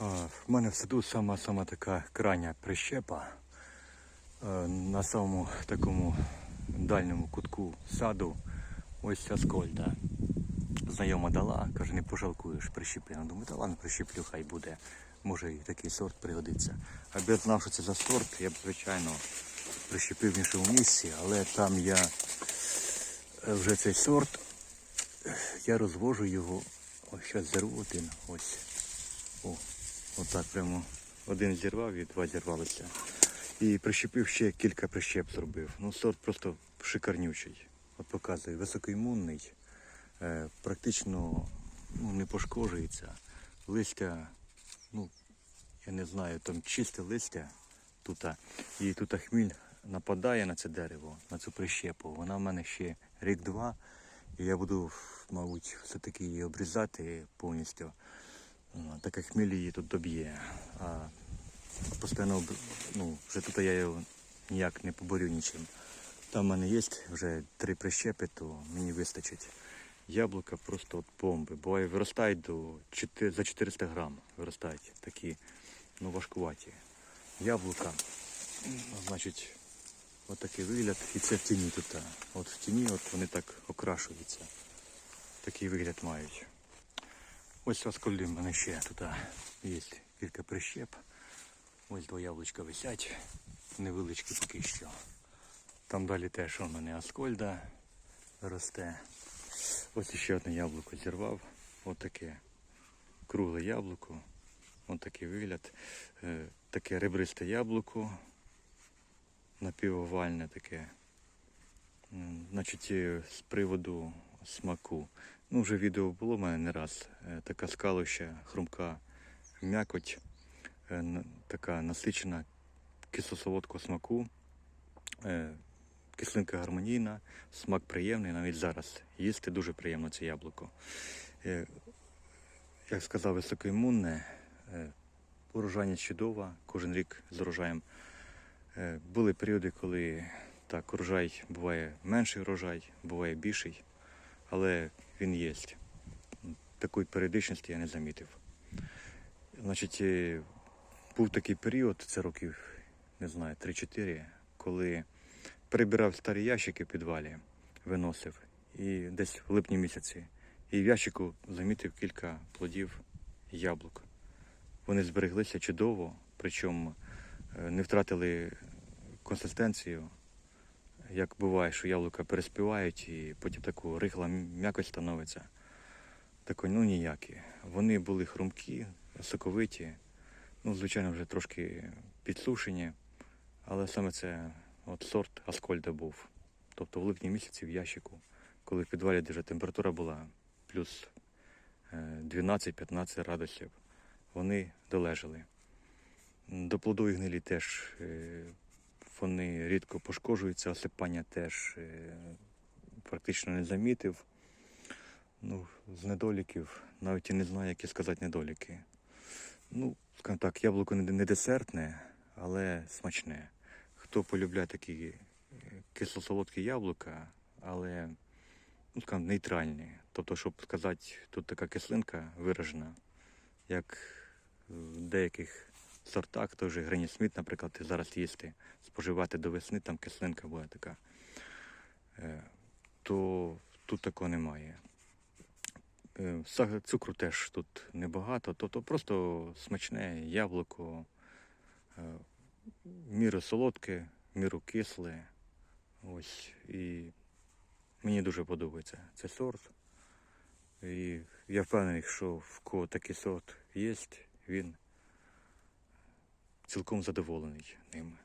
В мене в саду сама сама така крайня прищепа. Е, На самому такому дальньому кутку саду ось аскольда. Знайома дала, каже, не пожалкуєш, прищепи. Я думаю, та ладно, прищеплю, хай буде. Може і такий сорт пригодиться. Аби я знав, що це за сорт, я б, звичайно, прищепив в іншому місці, але там я е, вже цей сорт, я розвожу його. Ось зараз зеру один. Ось. О, отак прямо один зірвав і два зірвалися. І прищепив ще кілька прищеп зробив. Ну, сорт просто шикарнючий. От показує, високоімунний, е, практично ну, не пошкоджується. Листя, ну, я не знаю, там чисте листя тут. І тут хміль нападає на це дерево, на цю прищепу. Вона в мене ще рік-два. І я буду, мабуть, все-таки її обрізати повністю. Так як хміль її тут доб'є. А постійно, ну, вже тут я його ніяк не поборю нічим. Там в мене є вже три прищепи, то мені вистачить. Яблука просто от бомби. Буває виростають до 4, за 400 грам. Виростають такі, ну важкуваті. Яблука, значить, отакий вигляд. І це в тіні тут. От в тіні от вони так окрашуються. Такий вигляд мають. Ось розколі в мене ще тут є кілька прищеп. Ось два яблучка висять. Невеличкі поки що. Там далі теж у мене аскольда росте. Ось ще одне яблуко зірвав. Ось таке кругле яблуко. Ось такий вигляд. Е, Таке ребристе яблуко. Напівовальне таке. Значить, е, з приводу смаку. Ну, вже відео було в мене не раз. Е, Така скалуща, хрумка м'якоть, е, така насичена кисло-солодкого смаку. Е, Кислинка гармонійна, смак приємний, навіть зараз їсти дуже приємно це яблуко. Як сказав, високоімунне, урожайність чудова, кожен рік з урожаєм. Були періоди, коли так, урожай буває менший урожай, буває більший, але він є. Такої періодичності я не замітив. Значить, е, був такий період, це років, не знаю, 3-4, коли прибирав старі ящики в підвалі, виносив. І десь в липні місяці. І в ящику замітив кілька плодів яблук. Вони збереглися чудово, причому е, не втратили консистенцію. Як буває, що яблука переспівають і потім таку рихла м'якость становиться. Такої, ну ніякі. Вони були хрумкі, соковиті, ну, звичайно, вже трошки підсушені, але саме це от сорт Аскольда був. Тобто в липні місяці в ящику, коли в підвалі вже температура була плюс е, 12-15 градусів, вони долежали. До плодової гнилі теж е, вони рідко пошкоджуються, осипання теж е, практично не замітив. Ну, з недоліків, навіть і не знаю, які сказати недоліки. Ну, скажімо так, яблуко не, не десертне, але смачне. Хто полюбляє такі е, кисло-солодкі яблука, але ну, скажімо, нейтральні. Тобто, щоб сказати, тут така кислинка виражена, як в деяких сортах, той же Грені Сміт, наприклад, ти зараз їсти, споживати до весни, там кислинка буде така. Е, То тут такого немає. Е, Цукру теж тут небагато, тобто просто смачне яблуко, е, міру солодке, міру кисле. Ось. І мені дуже подобається цей сорт. І я впевнений, що в кого такий сорт є, він цілком задоволений ним.